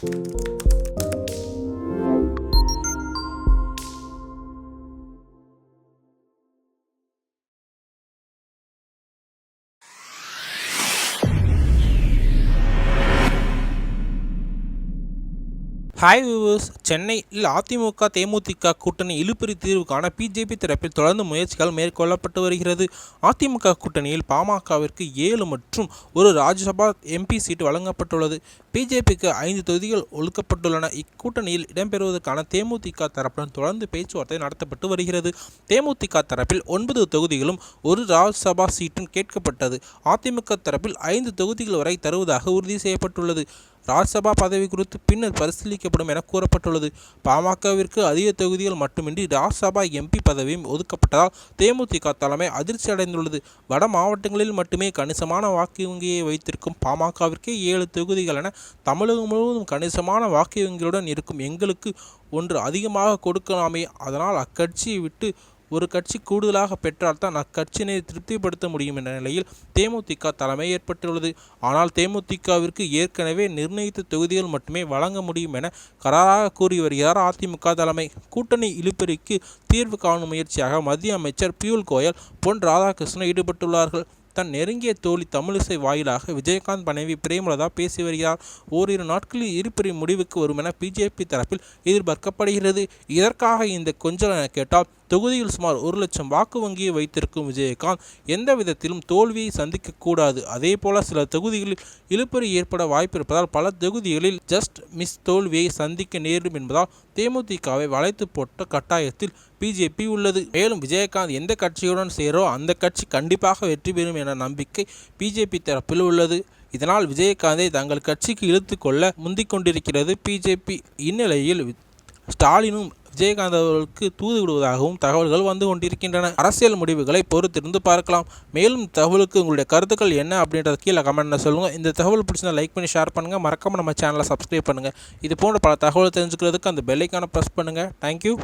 Música hi viewers சென்னையில் அதிமுக தேமுதிக கூட்டணி இழுபறி தீர்வுக்கான பிஜேபி தரப்பில் தொடர்ந்து முயற்சிகள் மேற்கொள்ளப்பட்டு வருகிறது. அதிமுக கூட்டணியில் பாமகவிற்கு ஏழு மற்றும் ஒரு ராஜ்யசபா எம்பி சீட்டு வழங்கப்பட்டுள்ளது. பிஜேபிக்கு ஐந்து தொகுதிகள் ஒழுக்கப்பட்டுள்ளன இக்கூட்டணியில் இடம்பெறுவதற்கான தேமுதிக தரப்புடன் தொடர்ந்து பேச்சுவார்த்தை நடத்தப்பட்டு வருகிறது. தேமுதிக தரப்பில் ஒன்பது தொகுதிகளும் ஒரு ராஜ்யசபா சீட்டும் கேட்கப்பட்டது. அதிமுக தரப்பில் ஐந்து தொகுதிகள் வரை தருவதாக உறுதி செய்யப்பட்டுள்ளது. ராஜ்சபா பதவி குறித்து பின்னர் பரிசீலிக்கப்படும் என கூறப்பட்டுள்ளது. பாமகவிற்கு அதிக தொகுதிகள் மட்டுமின்றி ராஜ்சபா எம்பி பதவியும் ஒதுக்கப்பட்டதால் தேமுதிக தலைமை அதிர்ச்சி அடைந்துள்ளது. வட மாவட்டங்களில் மட்டுமே கணிசமான வாக்கு வங்கியை வைத்திருக்கும் பாமகவிற்கே ஏழு தொகுதிகள் என தமிழகம் முழுவதும் கணிசமான வாக்கு வங்கியுடன் இருக்கும் எங்களுக்கு ஒன்று அதிகமாக கொடுக்கலாமே. அதனால் அக்கட்சியை விட்டு ஒரு கட்சி கூடுதலாக பெற்றால்தான் அக்கட்சியினை திருப்திப்படுத்த முடியும் என்ற நிலையில் தேமுதிக தலைமை ஏற்பட்டுள்ளது. ஆனால் தேமுதிகவிற்கு ஏற்கனவே நிர்ணயித்த தொகுதிகள் மட்டுமே வழங்க முடியும் என கராராக கூறி வருகிறார் அதிமுக தலைமை. கூட்டணி இழுபறிக்கு தீர்வு காணும் முயற்சியாக மத்திய அமைச்சர் பியூல் கோயல் பொன் ராதாகிருஷ்ணன் ஈடுபட்டுள்ளார்கள். தன் நெருங்கிய தோழி தமிழிசை வாயிலாக விஜயகாந்த் மனைவி பிரேமலதா பேசி வருகிறார். ஓரிரு நாட்களில் இருப்பிரி முடிவுக்கு வரும் என பிஜேபி தரப்பில் எதிர்பார்க்கப்படுகிறது. இதற்காக இந்த கொஞ்சம் என கேட்டால் தொகுதியில் சுமார் ஒரு லட்சம் வாக்கு வங்கியை வைத்திருக்கும் விஜயகாந்த் எந்த விதத்திலும் தோல்வியை சந்திக்கக்கூடாது அதே போல சில தொகுதிகளில் இழுபறி ஏற்பட வாய்ப்பிருப்பதால் பல தொகுதிகளில் ஜஸ்ட் மிஸ் தோல்வியை சந்திக்க நேரிடும் என்பதால் தேமுதிகவை வளைத்து போட்ட கட்டாயத்தில் பிஜேபி உள்ளது. மேலும் விஜயகாந்த் எந்த கட்சியுடன் சேரோ அந்த கட்சி கண்டிப்பாக வெற்றி பெறும் என நம்பிக்கை பிஜேபி தரப்பில் உள்ளது. இதனால் விஜயகாந்தை தங்கள் கட்சிக்கு இழுத்து கொள்ள முந்திக் கொண்டிருக்கிறது பிஜேபி. இந்நிலையில் ஸ்டாலினும் விஜயகாந்த் அவர்களுக்கு தூது விடுவதாகவும் தகவல்கள் வந்து கொண்டிருக்கின்றன. அரசியல் முடிவுகளை பொறுத்திருந்து பார்க்கலாம். மேலும் தகவலுக்கு உங்களுடைய கருத்துக்கள் என்ன அப்படின்றத கீழே கமெண்ட்டில் சொல்லுங்கள் இந்த தகவல் பிடிச்சிருந்தா லைக் பண்ணி ஷேர் பண்ணுங்கள் மறக்காமல் நம்ம சேனலை சப்ஸ்கிரைப் பண்ணுங்கள் இது போன்ற பல தகவல் தெரிஞ்சுக்கிறதுக்கு அந்த பெல்லைக்கான ப்ரெஸ் பண்ணுங்கள் தேங்க்யூ